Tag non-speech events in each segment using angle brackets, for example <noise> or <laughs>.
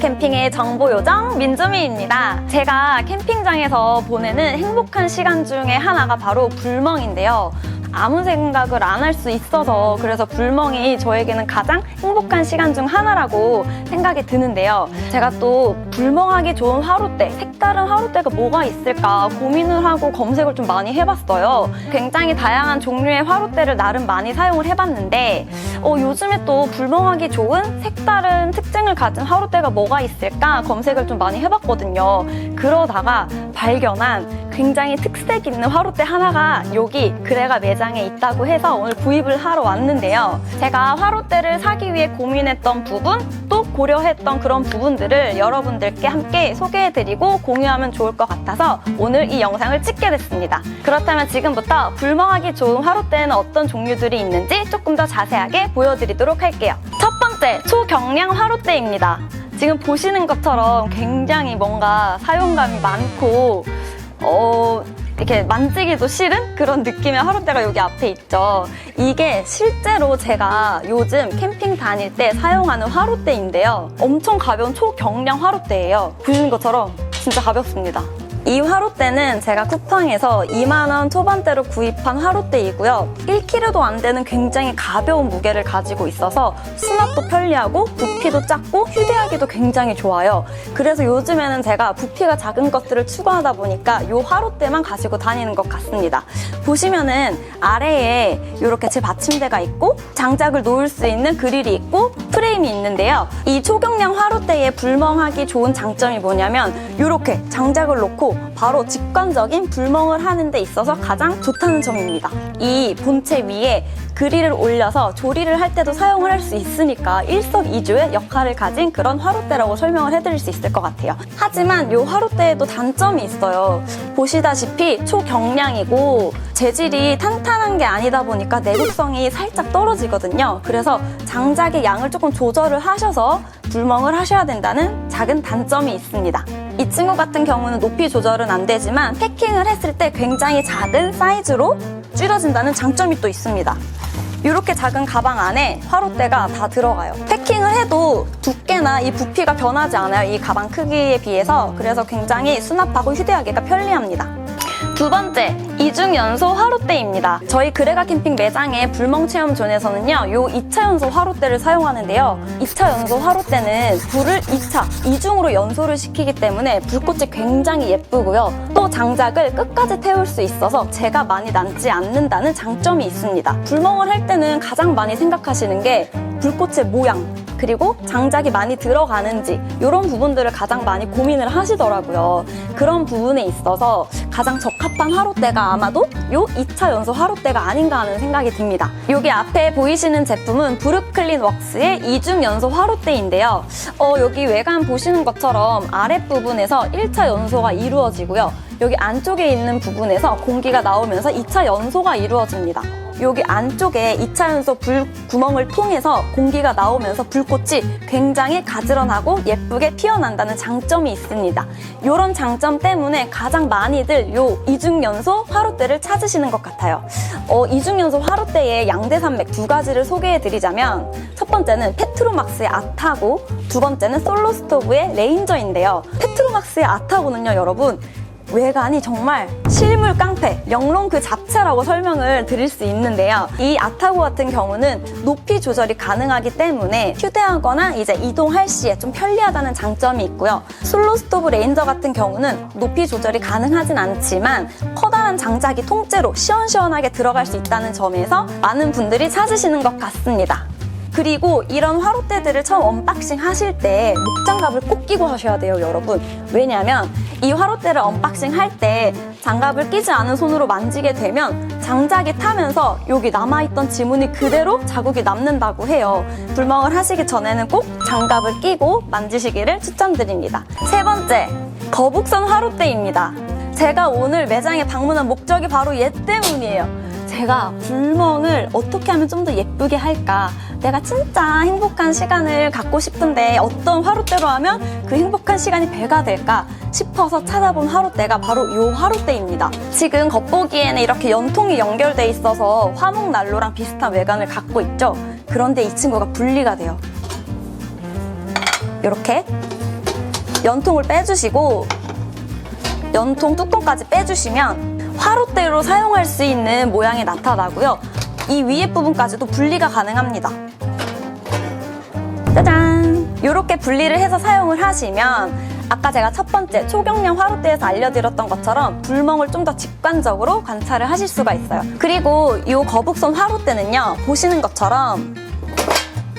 캠핑의 정보 요정 민주미입니다. 제가 캠핑장에서 보내는 행복한 시간 중에 하나가 바로 불멍인데요. 아무 생각을 안 할 수 있어서 그래서 불멍이 저에게는 가장 행복한 시간 중 하나라고 생각이 드는데요. 제가 또 불멍하기 좋은 하루때, 색다른 하루때가 뭐가 있을까 고민을 하고 검색을 좀 많이 해봤어요. 굉장히 다양한 종류의 하루때를 나름 많이 사용을 해봤는데 어, 요즘에 또 불멍하기 좋은 색다른 특징을 가진 하루때가 뭐가 있을까 검색을 좀 많이 해봤거든요. 그러다가 발견한 굉장히 특색 있는 화로대 하나가 여기 그래가 매장에 있다고 해서 오늘 구입을 하러 왔는데요. 제가 화로대를 사기 위해 고민했던 부분 또 고려했던 그런 부분들을 여러분들께 함께 소개해드리고 공유하면 좋을 것 같아서 오늘 이 영상을 찍게 됐습니다. 그렇다면 지금부터 불멍하기 좋은 화로대는 어떤 종류들이 있는지 조금 더 자세하게 보여드리도록 할게요. 첫 번째 초경량 화로대입니다. 지금 보시는 것처럼 굉장히 뭔가 사용감이 많고 어, 이렇게 만지기도 싫은 그런 느낌의 화롯대가 여기 앞에 있죠. 이게 실제로 제가 요즘 캠핑 다닐 때 사용하는 화롯대인데요. 엄청 가벼운 초경량 화롯대예요. 보시는 것처럼 진짜 가볍습니다. 이 화롯대는 제가 쿠팡에서 2만원 초반대로 구입한 화롯대이고요. 1kg도 안 되는 굉장히 가벼운 무게를 가지고 있어서 수납도 편리하고 부피도 작고 휴대하기도 굉장히 좋아요. 그래서 요즘에는 제가 부피가 작은 것들을 추구하다 보니까 이 화롯대만 가지고 다니는 것 같습니다. 보시면은 아래에 이렇게 제 받침대가 있고 장작을 놓을 수 있는 그릴이 있고 프레임이 있는데요. 이 초경량 화롯대의 불멍하기 좋은 장점이 뭐냐면 이렇게 장작을 놓고 바로 직관적인 불멍을 하는 데 있어서 가장 좋다는 점입니다. 이 본체 위에 그릴을 올려서 조리를 할 때도 사용을 할 수 있으니까 일석이조의 역할을 가진 그런 화롯대라고 설명을 해드릴 수 있을 것 같아요. 하지만 이 화롯대에도 단점이 있어요. 보시다시피 초경량이고 재질이 탄탄한 게 아니다 보니까 내구성이 살짝 떨어지거든요. 그래서 장작의 양을 조금 조절을 하셔서 불멍을 하셔야 된다는 작은 단점이 있습니다. 이 친구 같은 경우는 높이 조절은 안 되지만 패킹을 했을 때 굉장히 작은 사이즈로 줄여진다는 장점이 또 있습니다. 이렇게 작은 가방 안에 화롯대가 다 들어가요. 패킹을 해도 두께나 이 부피가 변하지 않아요. 이 가방 크기에 비해서. 그래서 굉장히 수납하고 휴대하기가 편리합니다. 두 번째, 이중 연소 화롯대입니다. 저희 그레가 캠핑 매장의 불멍 체험 존에서는요, 요 2차 연소 화롯대를 사용하는데요. 2차 연소 화롯대는 불을 2차, 이중으로 연소를 시키기 때문에 불꽃이 굉장히 예쁘고요. 또 장작을 끝까지 태울 수 있어서 재가 많이 남지 않는다는 장점이 있습니다. 불멍을 할 때는 가장 많이 생각하시는 게 불꽃의 모양, 그리고 장작이 많이 들어가는지 이런 부분들을 가장 많이 고민을 하시더라고요. 그런 부분에 있어서 가장 적합한 화롯대가 아마도 요 2차 연소 화롯대가 아닌가 하는 생각이 듭니다. 여기 앞에 보이시는 제품은 브루클린 웍스의 이중 연소 화롯대인데요. 어, 여기 외관 보시는 것처럼 아랫부분에서 1차 연소가 이루어지고요. 여기 안쪽에 있는 부분에서 공기가 나오면서 2차 연소가 이루어집니다. 여기 안쪽에 2차 연소 불 구멍을 통해서 공기가 나오면서 불꽃이 굉장히 가지런하고 예쁘게 피어난다는 장점이 있습니다. 이런 장점 때문에 가장 많이들 요 이중연소 화롯대를 찾으시는 것 같아요. 어, 이중연소 화롯대의 양대산맥 두 가지를 소개해드리자면 첫 번째는 페트로막스의 아타고 두 번째는 솔로스토브의 레인저인데요. 페트로막스의 아타고는요, 여러분 외관이 정말 실물 깡패, 영롱 그 자체라고 설명을 드릴 수 있는데요. 이 아타고 같은 경우는 높이 조절이 가능하기 때문에 휴대하거나 이제 이동할 시에 좀 편리하다는 장점이 있고요. 슬로 스토브 레인저 같은 경우는 높이 조절이 가능하진 않지만 커다란 장작이 통째로 시원시원하게 들어갈 수 있다는 점에서 많은 분들이 찾으시는 것 같습니다. 그리고 이런 화롯대들을 처음 언박싱 하실 때 목장갑을 꼭 끼고 하셔야 돼요, 여러분. 왜냐면 이 화롯대를 언박싱 할 때 장갑을 끼지 않은 손으로 만지게 되면 장작이 타면서 여기 남아있던 지문이 그대로 자국이 남는다고 해요. 불멍을 하시기 전에는 꼭 장갑을 끼고 만지시기를 추천드립니다. 세 번째, 거북선 화롯대입니다. 제가 오늘 매장에 방문한 목적이 바로 얘 때문이에요. 제가 불멍을 어떻게 하면 좀 더 예쁘게 할까? 내가 진짜 행복한 시간을 갖고 싶은데 어떤 화롯대로 하면 그 행복한 시간이 배가 될까 싶어서 찾아본 화롯대가 바로 이 화롯대입니다. 지금 겉보기에는 이렇게 연통이 연결돼 있어서 화목 난로랑 비슷한 외관을 갖고 있죠. 그런데 이 친구가 분리가 돼요. 이렇게 연통을 빼주시고 연통 뚜껑까지 빼주시면 화롯대로 사용할 수 있는 모양이 나타나고요. 이 위에 부분까지도 분리가 가능합니다. 짜잔! 이렇게 분리를 해서 사용을 하시면 아까 제가 첫 번째 초경량 화롯대에서 알려드렸던 것처럼 불멍을 좀 더 직관적으로 관찰을 하실 수가 있어요. 그리고 이 거북선 화롯대는요, 보시는 것처럼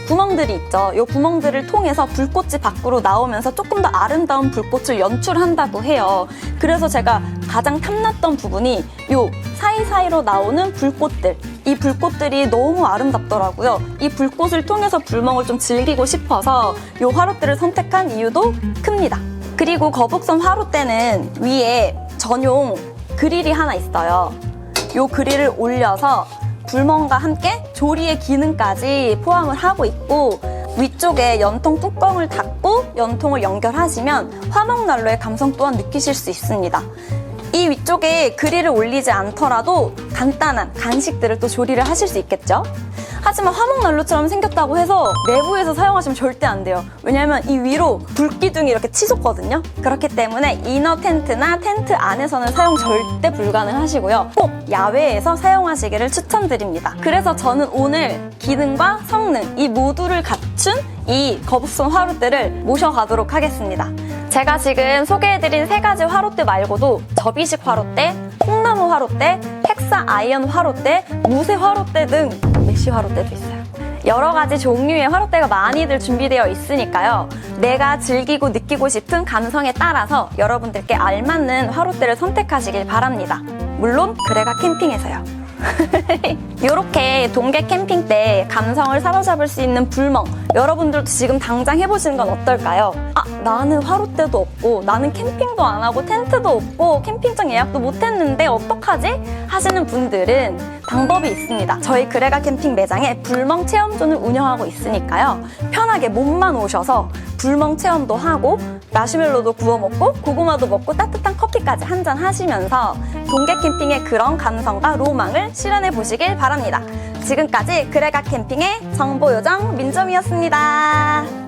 구멍들이 있죠. 이 구멍들을 통해서 불꽃이 밖으로 나오면서 조금 더 아름다운 불꽃을 연출한다고 해요. 그래서 제가 가장 탐났던 부분이 이 사이사이로 나오는 불꽃들. 이 불꽃들이 너무 아름답더라고요. 이 불꽃을 통해서 불멍을 좀 즐기고 싶어서 이 화롯대를 선택한 이유도 큽니다. 그리고 거북선 화롯대는 위에 전용 그릴이 하나 있어요. 이 그릴을 올려서 불멍과 함께 조리의 기능까지 포함을 하고 있고 위쪽에 연통 뚜껑을 닫고 연통을 연결하시면 화목난로의 감성 또한 느끼실 수 있습니다. 이 위쪽에 그릴을 올리지 않더라도 간단한 간식들을 또 조리를 하실 수 있겠죠? 하지만 화목난로처럼 생겼다고 해서 내부에서 사용하시면 절대 안 돼요. 왜냐하면 이 위로 불기둥이 이렇게 치솟거든요. 그렇기 때문에 이너 텐트나 텐트 안에서는 사용 절대 불가능하시고요. 꼭 야외에서 사용하시기를 추천드립니다. 그래서 저는 오늘 기능과 성능 이 모두를 갖춘 이 거북선 화롯대를 모셔가도록 하겠습니다. 제가 지금 소개해드린 세 가지 화롯대 말고도 접이식 화롯대, 콩나무 화롯대, 헥사 아이언 화롯대, 무쇠 화롯대 등 메쉬 화롯대도 있어요. 여러 가지 종류의 화롯대가 많이들 준비되어 있으니까요. 내가 즐기고 느끼고 싶은 감성에 따라서 여러분들께 알맞는 화롯대를 선택하시길 바랍니다. 물론 그래가 캠핑에서요. <laughs> 이렇게 동계 캠핑 때 감성을 사로잡을 수 있는 불멍 여러분들도 지금 당장 해보시는 건 어떨까요? 아 나는 화롯대도 없고 나는 캠핑도 안 하고 텐트도 없고 캠핑장 예약도 못했는데 어떡하지? 하시는 분들은 방법이 있습니다. 저희 그래가 캠핑 매장에 불멍 체험존을 운영하고 있으니까요. 편하게 몸만 오셔서 불멍 체험도 하고 마시멜로도 구워 먹고 고구마도 먹고 따뜻한 커피까지 한 잔 하시면서 동계 캠핑의 그런 감성과 로망을 실현해 보시길 바랍니다. 지금까지 그래가 캠핑의 정보 요정 민점이었습니다.